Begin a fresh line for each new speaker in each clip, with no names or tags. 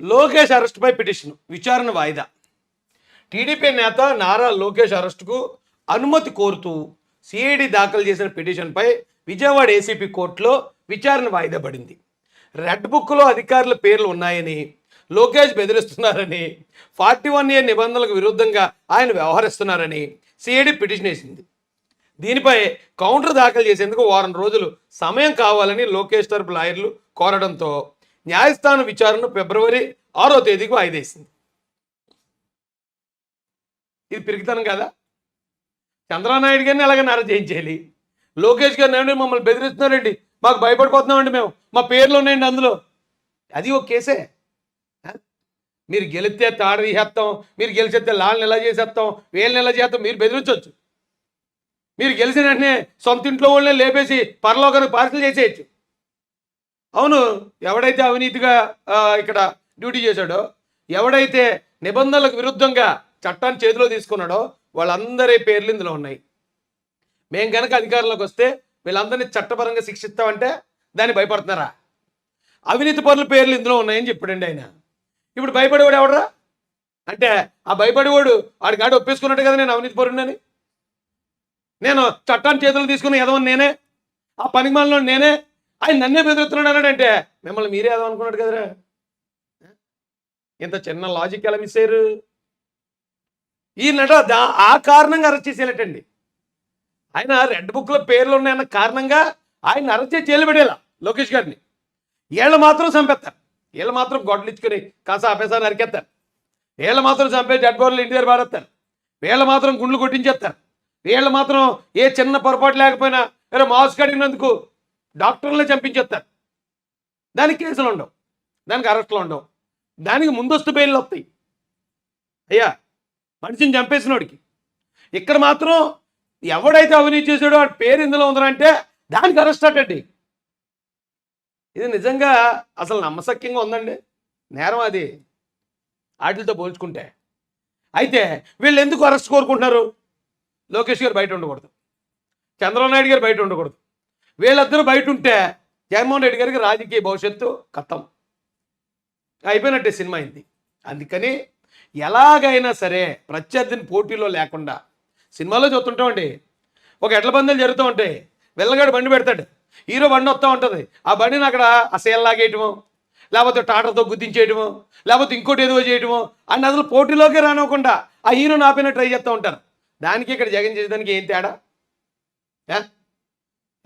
Lokesh అరెస్టుపై petition విచారణ వాయిదా. TDP నేత నారా లోకేష్ అరెస్టుకు అనుమతి కోరుతూ సిఐడి దాఖలు చేసిన పిటిషన్పై విజయవాడ ఏసీపీ కోర్టులో విచారణ వాయిదా పడింది. రెడ్ బుక్లో అధికారుల పేర్లు ఉన్నాయని లోకేష్ బెదిరిస్తున్నారని ఫార్టీ వన్ ఇయర్ నిబంధనలకు విరుద్ధంగా ఆయన వ్యవహరిస్తున్నారని సిఐడి పిటిషన్ వేసింది. దీనిపై కౌంటర్ దాఖలు చేసేందుకు వారం రోజులు సమయం కావాలని లోకేష్ తరపు లాయర్లు కోరడంతో న్యాయస్థాన విచారణ ఫిబ్రవరి ఆరో తేదీకి వాయిదేసింది. ఇది పిరికితనం కదా? చంద్రనాయుడు నాయుడు గారిని అలాగే నర చేయించేయాలి లోకేష్ గారిని మమ్మల్ని బెదిరిస్తున్నారండి. మాకు భయపడిపోతున్నామండి మేము. మా పేర్లు ఉన్నాయండి అందులో. అది ఒక కేసే. మీరు గెలిస్తే తాడు తీసేస్తాం మీరు గెలిచేస్తే లాల్ని ఎలా చేసేస్తాం వీళ్ళని ఎలా చేస్తాం మీరు బెదిరించవచ్చు. మీరు గెలిచిన వెంటనే సొంత ఇంట్లో వాళ్ళని లేపేసి పరలోకానికి పార్సల్ చేసేయచ్చు. అవును ఎవడైతే అవినీతిగా ఇక్కడ డ్యూటీ చేశాడో ఎవడైతే నిబంధనలకు విరుద్ధంగా చట్టాన్ని చేతిలో తీసుకున్నాడో వాళ్ళందరి పేర్లు ఇందులో ఉన్నాయి. మేము కనుక అధికారంలోకి వస్తే వీళ్ళందరినీ చట్టపరంగా శిక్షిస్తామంటే దాన్ని భయపడుతున్నారా? అవినీతి పనుల పేర్లు ఇందులో ఉన్నాయని చెప్పాడండి ఆయన. ఇప్పుడు భయపడేవాడు ఎవడరా? అంటే ఆ భయపడేవాడు వాడి గాడి ఒప్పేసుకున్నట్టు కదా నేను అవినీతి పరుడినని నేను చట్టాన్ని చేతులు తీసుకుని ఎదవని నేనే? ఆ పనికి నేనే? ఆయన నన్నే బెదురుతున్నాడు అన్నాడంటే మిమ్మల్ని మీరే ఏదో అనుకున్నాడు కదరా. ఇంత చిన్న లాజిక్ ఎలా మిస్ అయ్యారు? ఈ నట ఆ కారణంగా అరెస్ట్ చేసేటండి ఆయన రెడ్ బుక్లో పేర్లు ఉన్నాయన్న కారణంగా ఆయన అరెస్ట్ చేసి జైలు పెట్టేలా లోకేష్ గారిని. వీళ్ళు మాత్రం చంపేస్తారు. వీళ్ళు మాత్రం గొడ్డలు ఇచ్చుకొని కాస ఆపేసా నరికేస్తారు. వీళ్ళు మాత్రం చంపే జడ్ బాడీలు ఇంటి దగ్గర పారేస్తారు. వీళ్ళు మాత్రం గుండ్లు కొట్టించేస్తారు. వీళ్ళు మాత్రం ఏ చిన్న పొరపాటు లేకపోయినా వేరే మాస్క్ అడిగినందుకు డాక్టర్లే చంపించేస్తారు. దానికి కేసులు ఉండవు. దానికి అరెస్టులు ఉండవు. దానికి ముందస్తు బెయిల్ వస్తాయి. అయ్యా మనిషిని చంపేసినోడికి. ఇక్కడ మాత్రం ఎవడైతే అవినీతి చేశాడో వాడి పేరు ఇందులో ఉందంటే దానికి అరెస్ట్ అటండి ఇది నిజంగా అసలు నమ్మశక్యంగా ఉందండి. నేరం అది. వాటితో పోల్చుకుంటే. అయితే వీళ్ళు ఎందుకు అరెస్ట్ కోరుకుంటున్నారు? లోకేష్ గారు బయట ఉండకూడదు. చంద్రబాబు నాయుడు గారు బయట ఉండకూడదు. వీళ్ళిద్దరూ బయట ఉంటే జగన్మోహన్ రెడ్డి గారికి రాజకీయ భవిష్యత్తు కథం అయిపోయినట్టే సినిమా అయింది. అందుకని ఎలాగైనా సరే ప్రత్యర్థిని పోటీలో లేకుండా సినిమాలో చూస్తుంటామండి ఒక ఎడ్ల పందాలు జరుగుతూ ఉంటాయి వెళ్ళగాడు బండి పెడతాడు. హీరో బండి వస్తూ ఉంటుంది. ఆ బండిని అక్కడ అసేల్ లాగేయటము లేకపోతే టాటర్తో గుద్దించేయటము లేకపోతే ఇంకోటి ఏదో చేయటము అని అసలు పోటీలోకే రానివ్వకుండా ఆ హీరో నాపైన ట్రై చేస్తూ ఉంటారు. దానికి ఇక్కడ జగన్ చేసేదానికి ఏం తేడా? యా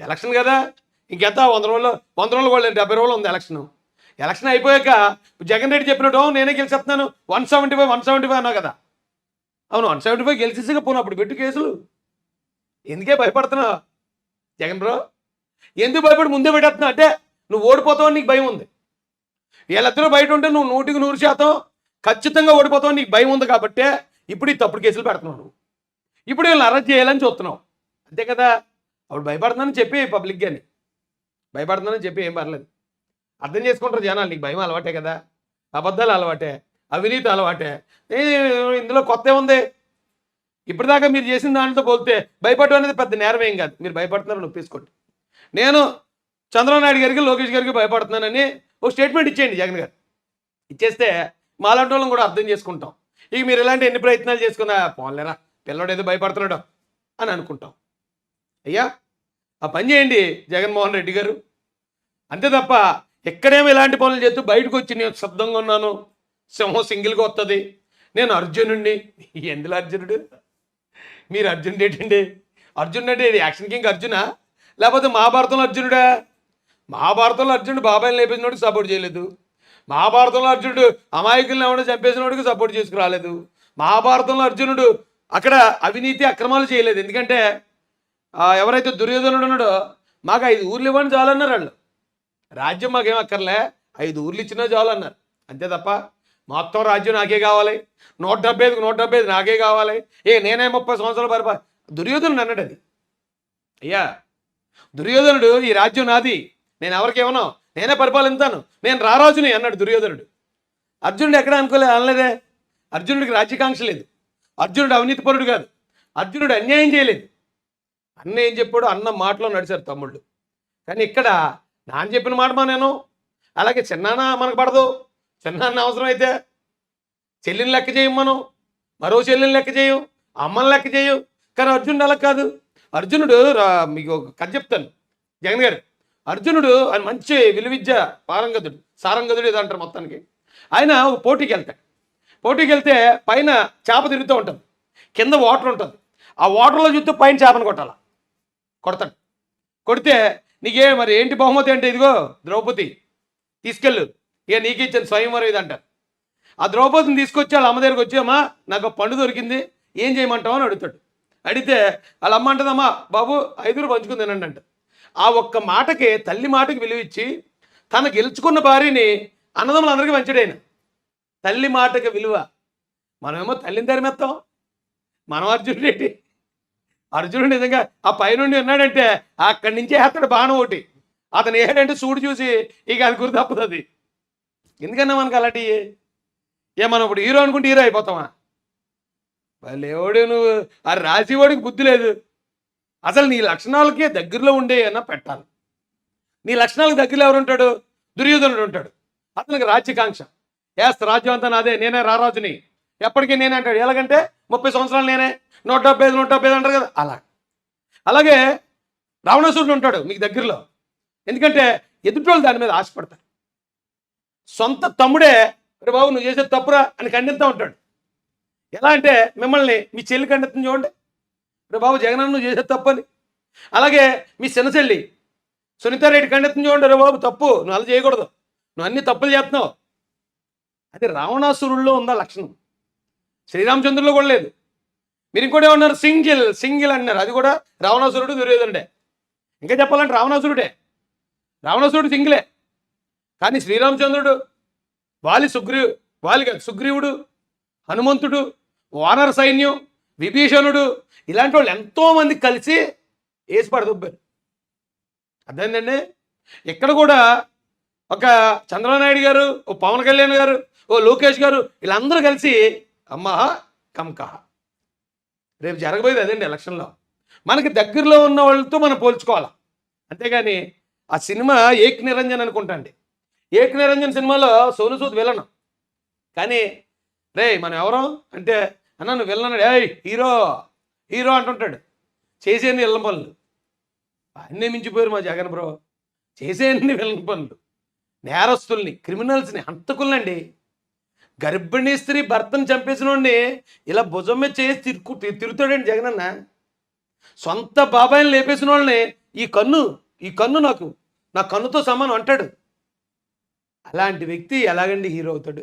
ఎలక్షన్ కదా. ఇంకెంత? వంద రోజులు వంద రోజులు కూడా డెబ్బై రోజులు ఉంది ఎలక్షన్. ఎలక్షన్ అయిపోయాక జగన్ రెడ్డి చెప్పినట్టు నేనే గెలిచేస్తున్నాను. One seventy five one seventy five అన్నావు కదా. అవును వన్ సెవెంటీ ఫైవ్ గెలిచేసాక పోను అప్పుడు పెట్టు కేసులు. ఎందుకే భయపడుతున్నావు? జగన్ బ్రో ఎందుకు భయపడి ముందే పెట్టేస్తున్నావు? అంటే నువ్వు ఓడిపోతావు నీకు భయం ఉంది. వీళ్ళిద్దరూ బయట ఉంటే నువ్వు నూటికి నూరు శాతం ఖచ్చితంగా ఓడిపోతావు నీకు భయం ఉంది కాబట్టే ఇప్పుడు ఈ తప్పుడు కేసులు పెడుతున్నావు నువ్వు. ఇప్పుడు వీళ్ళని అరెస్ట్ చేయాలని చూస్తున్నావు. అంతే కదా? అప్పుడు భయపడుతున్నానని చెప్పి పబ్లిక్ కానీ భయపడుతున్నానని చెప్పి ఏం పర్లేదు. అర్థం చేసుకుంటారు జనాలు నీకు భయం అలవాటే కదా. అబద్ధాలు అలవాటే అవినీతి అలవాటే. ఇందులో కొత్త ఏముంది? ఇప్పటిదాకా మీరు చేసిన దాంట్లో పోలితే భయపడడం అనేది పెద్ద నేరం ఏం కాదు. మీరు భయపడుతున్నారు నొప్పేసుకోండి. నేను చంద్రబాబు నాయుడు గారికి లోకేష్ గారికి భయపడుతున్నానని ఒక స్టేట్మెంట్ ఇచ్చేయండి జగన్ గారు. ఇచ్చేస్తే మాలాంటి వాళ్ళని కూడా అర్థం చేసుకుంటాం. ఇక మీరు ఇలాంటి ఎన్ని ప్రయత్నాలు చేసుకున్నా పోలేరా పిల్లడు ఏదో భయపడుతున్నాడు అని అనుకుంటాం. అయ్యా? ఆ పని చేయండి జగన్మోహన్ రెడ్డి గారు. అంతే తప్ప ఎక్కడేమో ఇలాంటి పనులు చేస్తూ బయటకు వచ్చి నేను శబ్దంగా ఉన్నాను సింహం సింగిల్గా వస్తుంది నేను అర్జునుడిని ఎందులో అర్జునుడు? మీరు అర్జునుడు ఏంటండి? అర్జునుడు అంటే యాక్షన్ కింగ్ అర్జునా? లేకపోతే మహాభారతంలో అర్జునుడా? మహాభారతంలో అర్జునుడు బాబాయిని లేపేసినోడికి సపోర్ట్ చేయలేదు. మహాభారతంలో అర్జునుడు అమాయకులను ఎవడో చంపేసినోడికి సపోర్ట్ చేసుకురాలేదు. మహాభారతంలో అర్జునుడు అక్కడ అవినీతి అక్రమాలు చేయలేదు. ఎందుకంటే ఎవరైతే దుర్యోధనుడు ఉన్నాడో మాకు ఐదు ఊర్లు ఇవ్వండి చాలన్నారు వాళ్ళు. రాజ్యం మాకేం అక్కర్లే ఐదు ఊర్లు ఇచ్చినా చాలన్నారు. అంతే తప్ప మొత్తం రాజ్యం నాకే కావాలి. నూట డెబ్బై ఐదుకు నూట డెబ్బై ఐదు నాకే కావాలి. ఏ నేనే ముప్పై సంవత్సరాలు పరిపా దుర్యోధనుడు అన్నాడు అది. అయ్యా దుర్యోధనుడు ఈ రాజ్యం నాది. నేను ఎవరికి నేనే పరిపాలిస్తాను నేను రారాజుని అన్నాడు దుర్యోధనుడు. అర్జునుడు ఎక్కడ అనుకోలే అనలేదే. అర్జునుడికి రాజ్యకాంక్ష లేదు. అర్జునుడు అవినీతి పరుడు కాదు. అర్జునుడు అన్యాయం చేయలేదు. అన్న ఏం చెప్పాడు అన్న మాటలో నడిచారు తమ్ముళ్ళు. కానీ ఇక్కడ నాన్న చెప్పిన మాట మా నేను. అలాగే చిన్నాన్న మనకు పడదు. చిన్నాన్న అవసరం అయితే చెల్లిని లెక్క చేయం మనం. మరో చెల్లిని లెక్క చేయం. అమ్మని లెక్క చేయం. కానీ అర్జునుడు అలా కాదు. అర్జునుడు మీకు ఒక కథ చెప్తాను. జగన్ గారు అర్జునుడు ఆయన మంచి విలువిద్య పారంగతుడు సారంగతుడు ఇది అంటారు మొత్తానికి. ఆయన ఒక పోటీకి వెళ్తాడు. పోటీకి వెళ్తే పైన చేప తిరుగుతూ ఉంటుంది. కింద వాటర్ ఉంటుంది. ఆ వాటర్లో చూస్తూ పైన చేపను కొట్టాలి. కొడతాడు. కొడితే నీకే మరి ఏంటి బహుమతి అంటే ఇదిగో ద్రౌపది తీసుకెళ్ళు. ఇక నీకు ఇచ్చాను స్వయంవరం ఇది అంటారు ఆ ద్రౌపదిని తీసుకొచ్చి వాళ్ళ అమ్మ దగ్గరికి వచ్చామా నాకు పండు దొరికింది ఏం చేయమంటావు అని అడుగుతాడు. అడిగితే వాళ్ళ అమ్మ అంటదమ్మా బాబు ఐదుగురు పంచుకుని తినండి అంట ఆ ఒక్క మాటకి తల్లి మాటకి విలువిచ్చి తన గెలుచుకున్న భార్యని అన్నదమ్ములందరికీ పంచాడు తల్లి మాటకి విలువ. మనమేమో తల్లిని తరిమేస్తాం మనం అర్జునుడు అర్జునుడు నిజంగా ఆ పైనుండి ఉన్నాడంటే అక్కడి నుంచే వేస్తాడు బాణం ఒకటి. అతను ఏడంటే చూడు చూసి ఇక అది గురి తప్పుతుంది ఎందుకన్నా మనకు అలాంటి ఏ మనం ఇప్పుడు హీరో అనుకుంటే హీరో అయిపోతామా? లేవుడు నువ్వు. ఆ రాసేవాడికి బుద్ధి లేదు. అసలు నీ లక్షణాలకే దగ్గరలో ఉండే అన్న పెట్టాలి. నీ లక్షణాలకు దగ్గరలో ఎవరు ఉంటాడు? దుర్యోధనుడు ఉంటాడు. అతనికి రాజ్యకాంక్ష. ఏస్త రాజ్యం అంతా నాదే. నేనే రారాజుని. ఎప్పటికీ నేనే అంటాడు. ఎలాగంటే ముప్పై సంవత్సరాలు నేనే. నూట డెబ్బై ఐదు నూట డెబ్బై ఐదు అంటారు కదా. అలా. అలాగే రావణాసురుడు ఉంటాడు మీకు దగ్గరలో. ఎందుకంటే ఎదుటోళ్ళు దాని మీద ఆశపడతారు. సొంత తమ్ముడే రే బాబు నువ్వు చేసేది తప్పురా అని ఖండిస్తూ ఉంటాడు. ఎలా అంటే మిమ్మల్ని మీ చెల్లి ఖండిస్తుంది చూడండి. రే బాబు జగనన్న నువ్వు చేసేది తప్పని. అలాగే మీ చిన్న చెల్లి సునీతారెడ్డి ఖండితం చూడండి. రే బాబు తప్పు. నువ్వు అలా చేయకూడదు. నువ్వు అన్ని తప్పులు చేస్తున్నావు. అది రావణాసురుల్లో ఉందా లక్షణం? శ్రీరామచంద్రులు కూడా లేదు. మీరు ఇంకోటి ఏమన్నారు? సింగిల్ సింగిల్ అన్నారు. అది కూడా రావణాసురుడు దుర్యోధనుడే. ఇంకా చెప్పాలంటే రావణాసురుడే. రావణాసురుడు సింగిలే. కానీ శ్రీరామచంద్రుడు వాలి సుగ్రీ వాలి సుగ్రీవుడు హనుమంతుడు వానర సైన్యం విభీషణుడు ఇలాంటి వాళ్ళు ఎంతోమంది కలిసి వేసి పడదుబ్బారు అర్థమైందండి ఇక్కడ కూడా ఒక చంద్రబాబు నాయుడు గారు ఓ పవన్ కళ్యాణ్ గారు ఓ లోకేష్ గారు వీళ్ళందరూ కలిసి అమ్మా కంక. రేపు జరగబోయేది అదండి ఎలక్షన్లో? మనకి దగ్గరలో ఉన్న వాళ్ళతో మనం పోల్చుకోవాలి? అంతేగాని ఆ సినిమా ఏక్ నిరంజన్ అనుకుంటాండి. ఏక్ నిరంజన్ సినిమాలో సోను సూద్ విలన్. కానీ రే మనం ఎవరో? అంటే అన్న నువ్వు విలన్ ఏయ్ హీరో హీరో అంటుంటాడు. చేసేయండి విలన్ పనులు. అన్నీ మించిపోయారు మా జగన్ బ్రో. చేసేయండి విలన్ పనులు. నేరస్తుల్ని క్రిమినల్స్ని హంతకుల్నండి. గర్భిణీ స్త్రీ భర్తను చంపేసినవాడిని ఇలా భుజం మీద చేసి తిరుగు తిరుగుతాడండి జగనన్న? సొంత బాబాయిని లేపేసిన వాళ్ళని ఈ కన్ను ఈ కన్ను నాకు నా కన్నుతో సమానం అంటాడు. అలాంటి వ్యక్తి ఎలాగండి హీరో అవుతాడు?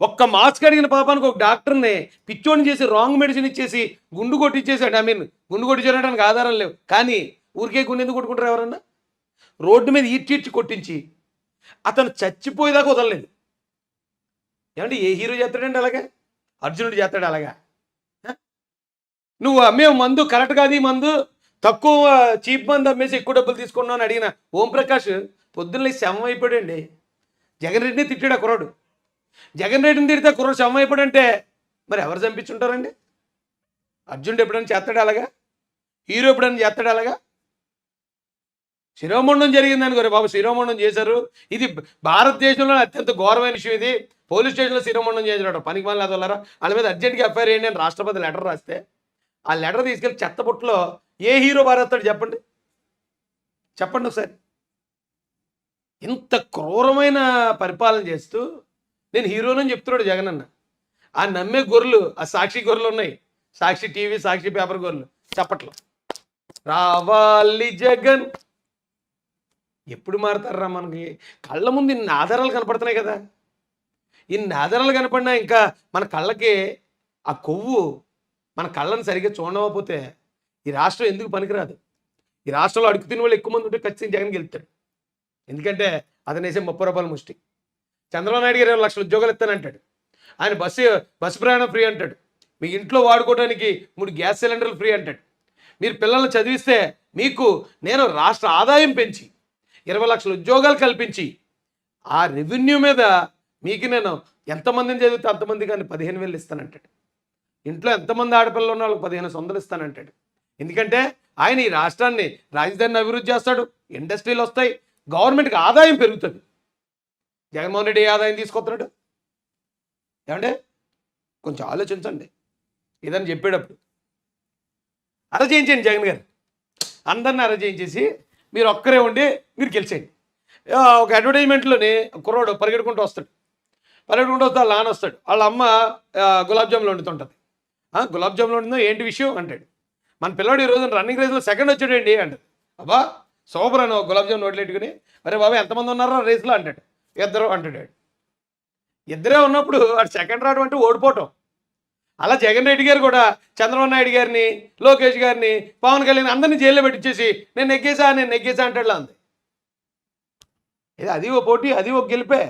ఒక్క మాస్క్ అడిగిన పాపానికి ఒక డాక్టర్ని పిచ్చోని చేసి రాంగ్ మెడిసిన్ ఇచ్చేసి గుండు కొట్టించేసాడు ఐ మీన్ గుండు కొట్టించడానికి ఆధారం లేవు. కానీ ఊరికే గుండె ఎందుకు కొట్టుకుంటారు ఎవరన్నా? రోడ్డు మీద ఈడ్చిడ్చి కొట్టించి అతను చచ్చిపోయేదాకా వదలలేదు. ఏమంటే ఏ హీరో చేస్తాడండి అలాగా? అర్జునుడు చేస్తాడు అలాగా? నువ్వు అమ్మే మందు కరెక్ట్ కాదు ఈ మందు తక్కువ చీప్ మందు అమ్మేసి ఎక్కువ డబ్బులు తీసుకున్నావు అని అడిగిన ఓంప్రకాష్ పొద్దున్న శవం అయిపోయాడండి. జగన్ రెడ్డిని తిట్టాడు ఆ కుర్రాడు. జగన్ రెడ్డిని తిడితే కుర్రాడు శవం అయిపోయాడంటే మరి ఎవరు చంపించుంటారండి? అర్జునుడు ఎప్పుడైనా చేస్తాడు అలాగా? హీరో ఎప్పుడైనా చేస్తాడు అలాగా? శిరోమండం జరిగిందని గురే బాబు శిరోమండం చేశారు. ఇది భారతదేశంలో అత్యంత ఘోరమైన విషయం ఇది. పోలీస్ స్టేషన్లో శిరోమండం చేసినాడు పనికి మళ్ళీ అదొల్లరా వాళ్ళ మీద అర్జెంట్గా ఎఫ్ఐఆర్ వేయండి అని రాష్ట్రపతి లెటర్ రాస్తే ఆ లెటర్ తీసుకెళ్ళి చెత్తపుట్లో ఏ హీరో భారతాడు చెప్పండి? చెప్పండి ఒకసారి. ఇంత క్రూరమైన పరిపాలన చేస్తూ నేను హీరోనని చెప్తున్నాడు జగన్ అన్న. ఆ నమ్మే గొర్రెలు ఆ సాక్షి గొర్రెలు ఉన్నాయి. సాక్షి టీవీ సాక్షి పేపర్ గొర్రెలు చప్పట్లు. రావాలి జగన్. ఎప్పుడు మారుతారా మనకి? కళ్ళ ముందు ఇన్ని ఆధారాలు కనపడుతున్నాయి కదా. ఇన్ని ఆధారాలు కనపడినా ఇంకా మన కళ్ళకి ఆ కొవ్వు మన కళ్ళని సరిగ్గా చూడకపోతే ఈ రాష్ట్రం ఎందుకు పనికిరాదు? ఈ రాష్ట్రంలో అడుగు తిని వాళ్ళు ఎక్కువ మంది ఉంటే ఖచ్చితంగా జగన్ గెలుస్తాడు ఎందుకంటే అతను వేసే ముప్పై రూపాయల ముష్టి. చంద్రబాబు నాయుడు గారు ఇరవై లక్షల ఉద్యోగాలు ఇస్తానంటాడు ఆయన బస్సు బస్సు ప్రయాణం ఫ్రీ అంటాడు. మీ ఇంట్లో వాడుకోవడానికి మూడు గ్యాస్ సిలిండర్లు ఫ్రీ అంటాడు. మీరు పిల్లల్ని చదివిస్తే మీకు నేను రాష్ట్ర ఆదాయం పెంచి ఇరవై లక్షల ఉద్యోగాలు కల్పించి ఆ రెవెన్యూ మీద మీకు నేను ఎంతమందిని చదివితే అంతమంది కానీ పదిహేను వేలు ఇస్తానంటాడు. ఇంట్లో ఎంతమంది ఆడపిల్లలు ఉన్న వాళ్ళకి పదిహేను వందలు ఇస్తానంటాడు. ఎందుకంటే ఆయన ఈ రాష్ట్రాన్ని రాజధానిని అభివృద్ధి చేస్తాడు ఇండస్ట్రీలు వస్తాయి గవర్నమెంట్కి ఆదాయం పెరుగుతుంది. జగన్మోహన్ రెడ్డి ఆదాయం తీసుకొస్తున్నాడు? ఏమంటే కొంచెం ఆలోచించండి. ఇదని చెప్పేటప్పుడు. అరచేయించండి జగన్ గారు. అందరిని అరచేయించేసి మీరు ఒక్కరే ఉండి మీరు గెలిచేయండి. ఒక అడ్వర్టైజ్మెంట్లోని కుర్రాడు పరిగెడుకుంటూ వస్తాడు. పరిగెడుకుంటూ వస్తే వాళ్ళ నాన్న వస్తాడు. వాళ్ళ అమ్మ గులాబ్ జాములు వండుతుంటుంది గులాబ్ జాములు వండుతుందో ఏంటి విషయం అంటాడు. మన పిల్లోడు ఈ రోజున రన్నింగ్ రేస్లో సెకండ్ వచ్చాడండి అంటాడు. అబ్బా సూపర్ అని గులాబ్ జామున్ నోట్లు అరే బాబా ఎంతమంది ఉన్నారో రేస్లో? అంటాడు. ఇద్దరు అంటాడు ఇద్దరే ఉన్నప్పుడు వాడు సెకండ్ రావడం అంటే ఓడిపోవటం. అలా జగన్ రెడ్డి గారు కూడా చంద్రబాబు నాయుడు గారిని లోకేష్ గారిని పవన్ కళ్యాణ్ అందరినీ జైల్లో పెట్టించేసి నేను నెగ్గేసా నేను నెగ్గేసా అంటాడులా ఉంది ఇది అది ఓ పోటీ అది ఒక గెలిపే.